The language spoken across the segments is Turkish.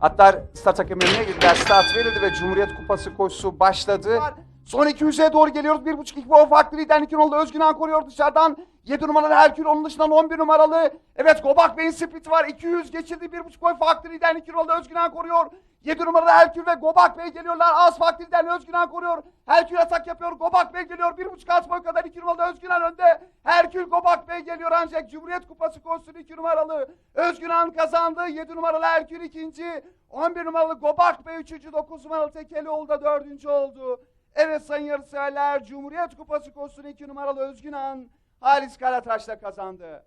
Atlar start hakemlerine girdiler. Start verildi ve Cumhuriyet Kupası koşusu başladı. Son 200'e doğru geliyoruz. 1.5-2 bu farklı liderlik oldu. Özgün Han koruyor dışarıdan. 7 numaralı Herkül onun dışından 11 numaralı. Evet Gobak Bey'in sprint var. 200 geçildi. 1.5 boy farklı liderlik oldu. Özgün Han koruyor. 7 numaralı Herkül ve Gobak Bey geliyorlar. Az farklı liderliği Özgün Han koruyor. Herkül atak yapıyor. Gobak Bey geliyor. 1.5 az boy kadar 2 numaralı Özgün Han önde. Herkül Gobak Bey geliyor ancak Cumhuriyet Kupası koşusunu 2 numaralı. Özgün Han kazandı. 7 numaralı Herkül ikinci. 11 numaralı Gobak Bey üçüncü. 9 numaralı Tekelioğlu da dördüncü oldu. Evet sayın yarışseverler Cumhuriyet Kupası koşusunu 2 numaralı Özgün Han Halis Karataş'la kazandı.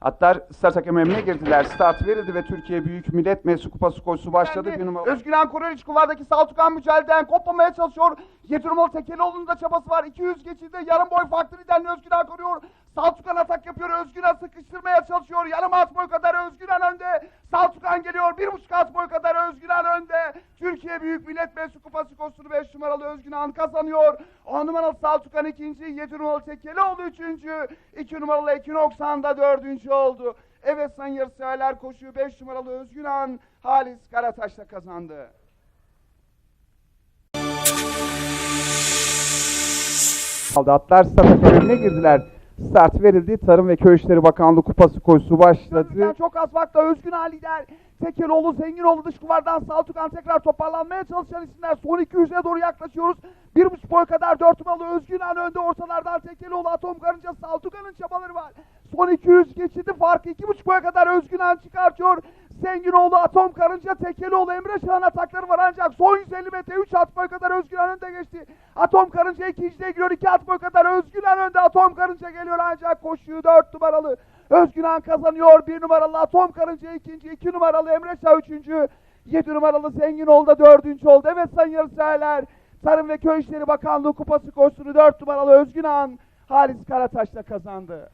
Atlar start hakemlerine girdiler. Start verildi ve Türkiye Büyük Millet Meclisi Kupası koşusu başladı. Bir numara. Özgülen Koreliç kulvardaki Saltukan mücadeleden kopmamaya çalışıyor. 7 numaralı Tekelioğlu'nun da çabası var. 200 geçildi. Yarım boy farklı liderliği Özgülen koruyor. Saltukan atak yapıyor. Özgülen sıkıştırmaya çalışıyor. Yarım at boy kadar Özgülen önde. Saltukan geliyor. Bir buçuk at boy kadar Özgülen önde. Türkiye Büyük Millet Meclisi Kupası koşusunu 5 numaralı Özgülen kazanıyor. 10 numaralı Saltukan ikinci. 7 numaralı Tekelioğlu üçüncü. 2 numaralı Ekinoxan da dördüncü oldu. Evet sayın yarışseverler koşuyu 5 numaralı Özgülen Halis Karataş'la kazandı. aldı. Atlar start girdiler. Start verildi. Tarım ve Köy İşleri Bakanlığı Kupası koşusu başladı. Çok az vakta Özgün Ali lider. Tekeroğlu, Zenginoğlu dış kuvardan Saltukan tekrar toparlanmaya çalışan isimler. Son 200'e doğru yaklaşıyoruz. Bir buçuk boy kadar dört numaralı Özgün Ali önde ortalardan Tekeroğlu, Atom Karınca, Saltukan'ın çabaları var. Son 200 geçidi farkı iki buçuk boya kadar Özgün Han çıkartıyor. Zenginoğlu, Atom Karınca, Tekelioğlu, Emre Şah'ın atakları var ancak son 150 metre 3 at boy kadar Özgün Han önde geçti. Atom Karınca ikincide giriyor 2 at boy kadar Özgün Han önde Atom Karınca geliyor ancak koşuyu 4 numaralı. Özgün Han kazanıyor 1 numaralı Atom Karınca ikinci 2 numaralı Emre Şah üçüncü. 7 numaralı Zenginoğlu da dördüncü oldu. Evet sayın yarışseverler. Tarım ve Köy İşleri Bakanlığı Kupası koşusunu 4 numaralı Özgün Han Halis Karataş'la kazandı.